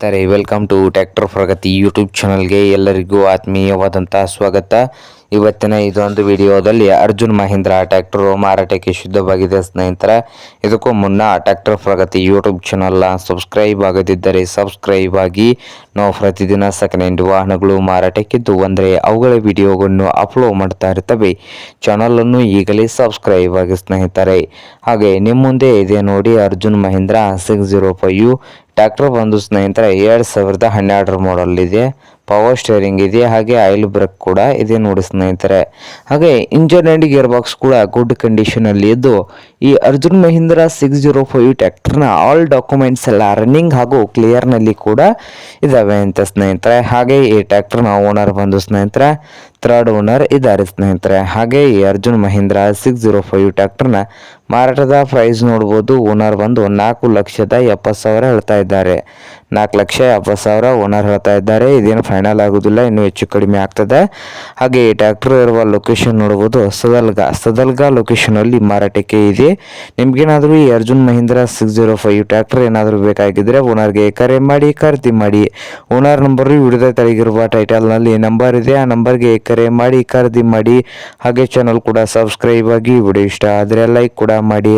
ಸ್ನೇಹಿತರೆ welcome to tractor Pragati YouTube ಚಾನಲ್ಗೆ ಎಲ್ಲರಿಗೂ ಆತ್ಮೀಯವಾದಂತಹ ಸ್ವಾಗತ. ಇವತ್ತಿನ ಇದೊಂದು ವಿಡಿಯೋದಲ್ಲಿ ಅರ್ಜುನ್ ಮಹೇಂದ್ರ ಟ್ಯಾಕ್ಟರ್ ಮಾರಾಟಕ್ಕೆ ಶುದ್ಧವಾಗಿದೆ ಸ್ನೇಹಿತರ. ಇದಕ್ಕೂ ಮುನ್ನ ಟ್ಯಾಕ್ಟರ್ ಪ್ರಗತಿ ಯೂಟ್ಯೂಬ್ ಚಾನಲ್ನ ಸಬ್ಸ್ಕ್ರೈಬ್ ಆಗದಿದ್ದರೆ ಸಬ್ಸ್ಕ್ರೈಬ್ ಆಗಿ. ನಾವು ಪ್ರತಿದಿನ ಸೆಕೆಂಡ್ ಹ್ಯಾಂಡ್ ವಾಹನಗಳು ಮಾರಾಟಕ್ಕಿದ್ದು ಅಂದರೆ ಅವುಗಳ ವಿಡಿಯೋಗಳನ್ನು ಅಪ್ಲೋಡ್ ಮಾಡ್ತಾ ಇರ್ತವೆ. ಚಾನಲನ್ನು ಈಗಲೇ ಸಬ್ಸ್ಕ್ರೈಬ್ ಆಗಿ ಸ್ನೇಹಿತರೆ. ಹಾಗೆ ನಿಮ್ಮ ಮುಂದೆ ಇದೆ ನೋಡಿ Arjun Mahindra six zero five tractor ಬಂದು ಸ್ನೇಹಿತರೆ, ಎರಡು ಸಾವಿರದ ಹನ್ನೆರಡರ ಮಾಡಲ್ ಇದೆ. ಪವರ್ ಸ್ಟೇರಿಂಗ್ ಇದೆ ಹಾಗೆ ಆಯಿಲ್ ಬ್ರೇಕ್ ಕೂಡ ಇದೆ ನೋಡಿ ಸ್ನೇಹಿತರೆ. ಹಾಗೆ ಇಂಜನ್ ಆ್ಯಂಡ್ ಗಿಯರ್ ಬಾಕ್ಸ್ ಕೂಡ ಗುಡ್ ಕಂಡೀಷನಲ್ಲಿ ಇದ್ದು, ಈ Arjun Mahindra six zero five ಟ್ಯಾಕ್ಟರ್ನ all documents ಎಲ್ಲ ರನ್ನಿಂಗ್ ಹಾಗೂ ಕ್ಲಿಯರ್ನಲ್ಲಿ ಕೂಡ ಇದ್ದಾವೆ ಅಂತ ಸ್ನೇಹಿತರೆ. ಹಾಗೆ ಈ ಟ್ಯಾಕ್ಟರ್ನ ಓನರ್ ಬಂದು ಸ್ನೇಹಿತರೆ ಥರ್ಡ್ ಓನರ್ ಇದ್ದಾರೆ ಸ್ನೇಹಿತರೆ. ಹಾಗೆ ಈ Arjun Mahindra six zero five ಟ್ರ್ಯಾಕ್ಟರ್ನ ಮಾರಾಟದ ಪ್ರೈಸ್ ನೋಡ್ಬೋದು. ಓನರ್ ಬಂದು ನಾಲ್ಕು ಲಕ್ಷದ ಎಪ್ಪತ್ತು ಸಾವಿರ ಹೇಳ್ತಾ ಇದ್ದಾರೆ. ನಾಲ್ಕು ಲಕ್ಷ ಎಪ್ಪತ್ತು ಸಾವಿರ ಓನರ್ ಹೇಳ್ತಾ ಇದ್ದಾರೆ. ಇದೇನು ಫೈನಲ್ ಆಗೋದಿಲ್ಲ, ಇನ್ನೂ ಹೆಚ್ಚು ಕಡಿಮೆ ಆಗ್ತದೆ. ಹಾಗೆ ಈ ಟ್ಯಾಕ್ಟರ್ ಇರುವ ಲೊಕೇಶನ್ ನೋಡ್ಬೋದು. ಸದಲ್ಗ ಸದಲ್ಗ ಲೊಕೇಶನಲ್ಲಿ ಮಾರಾಟಕ್ಕೆ ಇದೆ. ನಿಮಗೇನಾದರೂ ಈ Arjun Mahindra six zero five tractor ಏನಾದರೂ ಬೇಕಾಗಿದ್ದರೆ ಓನರ್ಗೆ ಕರೆ ಮಾಡಿ, ಖರೀದಿ ಮಾಡಿ. ಓನರ್ ನಂಬರು ವಿಡಿಯೋದ ತೆಳಗಿರುವ ಟೈಟಲ್ನಲ್ಲಿ ನಂಬರ್ ಇದೆ. ಆ ನಂಬರ್ಗೆ ಕರೆ ಮಾಡಿ ಖರೀದಿ ಮಾಡಿ ಹಾಗೆ ಚಾನಲ್ ಕೂಡ ಸಬ್ಸ್ಕ್ರೈಬ್ ಆಗಿ ವಿಡಿಯೋ ಇಷ್ಟ ಆದರೆ ಲೈಕ್ ಕೂಡ ಮಾಡಿ.